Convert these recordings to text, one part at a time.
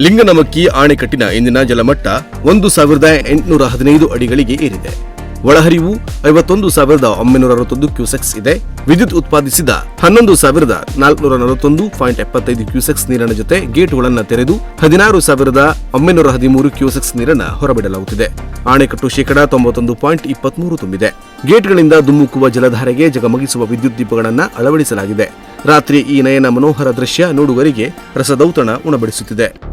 ಲಿಂಗನಮಕ್ಕಿ ಆಣೆಕಟ್ಟಿನ ಇಂದಿನ ಜಲಮಟ್ಟ ಒಂದು ಸಾವಿರದ ಎಂಟುನೂರ ಹದಿನೈದು ಅಡಿಗಳಿಗೆ ಏರಿದೆ. ಒಳಹರಿವು ಐವತ್ತೊಂದು ಸಾವಿರದ ಒಂಬೈನೂರ ಅರವತ್ತೊಂದು ಕ್ಯೂಸೆಕ್ಸ್ ಇದೆ. ವಿದ್ಯುತ್ ಉತ್ಪಾದಿಸಿದ ಹನ್ನೊಂದು ಸಾವಿರದ ನಾಲ್ಕುನೂರ ನಲವತ್ತೊಂದು ಪಾಯಿಂಟ್ ಎಪ್ಪತ್ತೈದು ಕ್ಯೂಸೆಕ್ಸ್ ನೀರಿನ ಜೊತೆ ಗೇಟ್ಗಳನ್ನು ತೆರೆದು ಹದಿನಾರು ಸಾವಿರದ ಒಂಬೈನೂರ ಹದಿಮೂರು ಕ್ಯೂಸೆಕ್ಸ್ ನೀರನ್ನು ಹೊರಬಿಡಲಾಗುತ್ತಿದೆ. ಆಣೆಕಟ್ಟು ಶೇಕಡಾ ತೊಂಬತ್ತೊಂದು ಪಾಯಿಂಟ್ ಇಪ್ಪತ್ಮೂರು ತುಂಬಿದೆ. ಗೇಟ್ಗಳಿಂದ ಧುಮ್ಮುಕುವ ಜಲಧಾರೆಗೆ ಜಗಮಗಿಸುವ ವಿದ್ಯುತ್ ದೀಪಗಳನ್ನು ಅಳವಡಿಸಲಾಗಿದೆ. ರಾತ್ರಿ ಈ ನಯನ ಮನೋಹರ ದೃಶ್ಯ ನೋಡುವರಿಗೆ ರಸದೌತಣ ಉಣಬಡಿಸುತ್ತಿದೆ.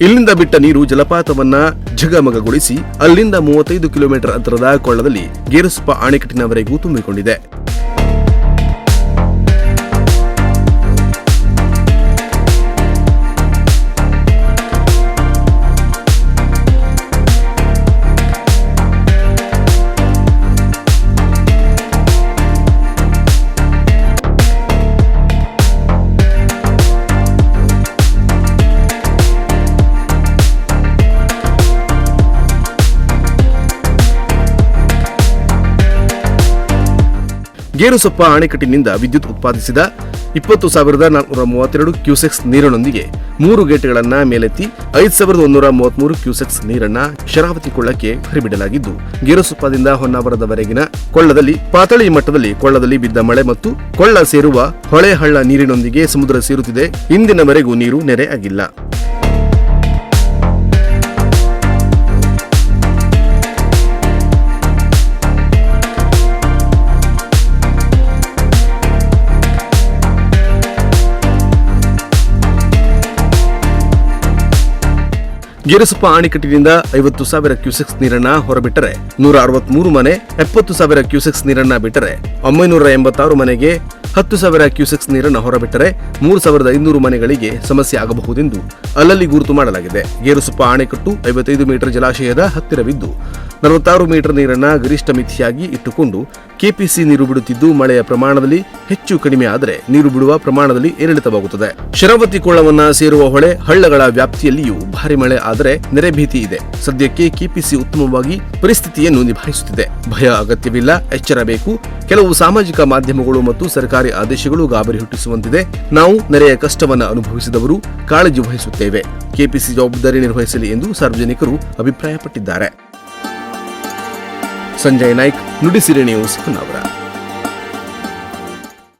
ಇಲ್ಲಿಂದ ಬಿಟ್ಟ ನೀರು ಜಲಪಾತವನ್ನ ಝಗಮಗಗೊಳಿಸಿ ಅಲ್ಲಿಂದ ಮೂವತ್ತೈದು ಕಿಲೋಮೀಟರ್ ಅಂತರದ ಕೊಳ್ಳದಲ್ಲಿ ಗೇರುಸುಪ್ಪ ಅಣೆಕಟ್ಟಿನವರೆಗೂ ತುಂಬಿಕೊಂಡಿದೆ. ಗೇರುಸೊಪ್ಪ ಅಣೆಕಟ್ಟಿನಿಂದ ವಿದ್ಯುತ್ ಉತ್ಪಾದಿಸಿದ ಇಪ್ಪತ್ತು ಸಾವಿರದ ನಾಲ್ಕುನೂರ ಮೂವತ್ತೆರಡು ಕ್ಯೂಸೆಕ್ಸ್ ನೀರಿನೊಂದಿಗೆ ಮೂರು ಗೇಟ್ಗಳನ್ನು ಮೇಲೆತ್ತಿ ಐದು ಸಾವಿರದ ಒಂದೂರ ಮೂವತ್ಮೂರು ಕ್ಯೂಸೆಕ್ಸ್ ನೀರನ್ನ ಶರಾವತಿ ಕೊಳ್ಳಕ್ಕೆ ಹರಿಬಿಡಲಾಗಿದ್ದು, ಗೇರುಸೊಪ್ಪದಿಂದ ಹೊನ್ನಾವರದವರೆಗಿನ ಕೊಳ್ಳದಲ್ಲಿ, ಪಾತಳಿ ಮಟ್ಟದಲ್ಲಿ ಕೊಳ್ಳದಲ್ಲಿ ಬಿದ್ದ ಮಳೆ ಮತ್ತು ಕೊಳ್ಳ ಸೇರುವ ಹೊಳೆ ಹಳ್ಳ ನೀರಿನೊಂದಿಗೆ ಸಮುದ್ರ ಸೇರುತ್ತಿದೆ. ಇಂದಿನವರೆಗೂ ನೀರು ನೆರೆ ಆಗಿಲ್ಲ. ಗೇರುಸೊಪ್ಪ ಅಣೆಕಟ್ಟಿನಿಂದ ಐವತ್ತು ಸಾವಿರ ಕ್ಯೂಸೆಕ್ಸ್ ನೀರನ್ನ ಹೊರಬಿಟ್ಟರೆ ನೂರ ಅರವತ್ಮೂರು ಮನೆ, ಎಪ್ಪತ್ತು ಸಾವಿರ ಕ್ಯೂಸೆಕ್ಸ್ ನೀರನ್ನ ಬಿಟ್ಟರೆ ಒಂಬೈನೂರ ಎಂಬತ್ತಾರು ಮನೆಗೆ ಹತ್ತು ಸಾವಿರ ಕ್ಯೂಸೆಕ್ಸ್ ನೀರನ್ನು ಹೊರಬಿಟ್ಟರೆ ಮೂರು ಸಾವಿರದ ಐನೂರು ಮನೆಗಳಿಗೆ ಸಮಸ್ಯೆ ಆಗಬಹುದೆಂದು ಅಲ್ಲಲ್ಲಿ ಗುರುತು ಮಾಡಲಾಗಿದೆ. ಗೇರುಸುಪ್ಪ ಅಣೆಕಟ್ಟು ಐವತ್ತೈದು ಮೀಟರ್ ಜಲಾಶಯದ ಹತ್ತಿರವಿದ್ದು ನಲವತ್ತಾರು ಮೀಟರ್ ನೀರನ್ನು ಗರಿಷ್ಠ ಮಿತಿಯಾಗಿ ಇಟ್ಟುಕೊಂಡು ಕೆಪಿಸಿ ನೀರು ಬಿಡುತ್ತಿದ್ದು ಮಳೆಯ ಪ್ರಮಾಣದಲ್ಲಿ ಹೆಚ್ಚು ಕಡಿಮೆ ಆದರೆ ನೀರು ಬಿಡುವ ಪ್ರಮಾಣದಲ್ಲಿ ಏರಿಳಿತವಾಗುತ್ತದೆ. ಶರಾವತಿ ಕೊಳ್ಳವನ್ನ ಸೇರುವ ಹೊಳೆ ಹಳ್ಳಗಳ ವ್ಯಾಪ್ತಿಯಲ್ಲಿಯೂ ಭಾರಿ ಮಳೆ ಆದರೆ ನೆರೆ ಭೀತಿ ಇದೆ. ಸದ್ಯಕ್ಕೆ ಕೆಪಿಸಿ ಉತ್ತಮವಾಗಿ ಪರಿಸ್ಥಿತಿಯನ್ನು ನಿಭಾಯಿಸುತ್ತಿದೆ. ಭಯ ಅಗತ್ಯವಿಲ್ಲ ಎಚ್ಚರಬೇಕು ಕೆಲವು ಸಾಮಾಜಿಕ ಮಾಧ್ಯಮಗಳು ಮತ್ತು ಸರ್ಕಾರಿ ಆದೇಶಗಳು ಗಾಬರಿ ಹುಟ್ಟಿಸುವಂತಿದೆ. ನಾವು ನೆರೆಯ ಕಷ್ಟವನ್ನು ಅನುಭವಿಸಿದವರು ಕಾಳಜಿ ವಹಿಸುತ್ತೇವೆ. ಕೆಪಿಸಿ ಜವಾಬ್ದಾರಿ ನಿರ್ವಹಿಸಲಿ ಎಂದು ಸಾರ್ವಜನಿಕರು ಅಭಿಪ್ರಾಯಪಟ್ಟಿದ್ದಾರೆ. ಸಂಜಯ್ ನಾಯ್ಕ್ ನುಡಿಸಿರಿ ನ್ಯೂಸ್ ಹೊನ್ನಾವರ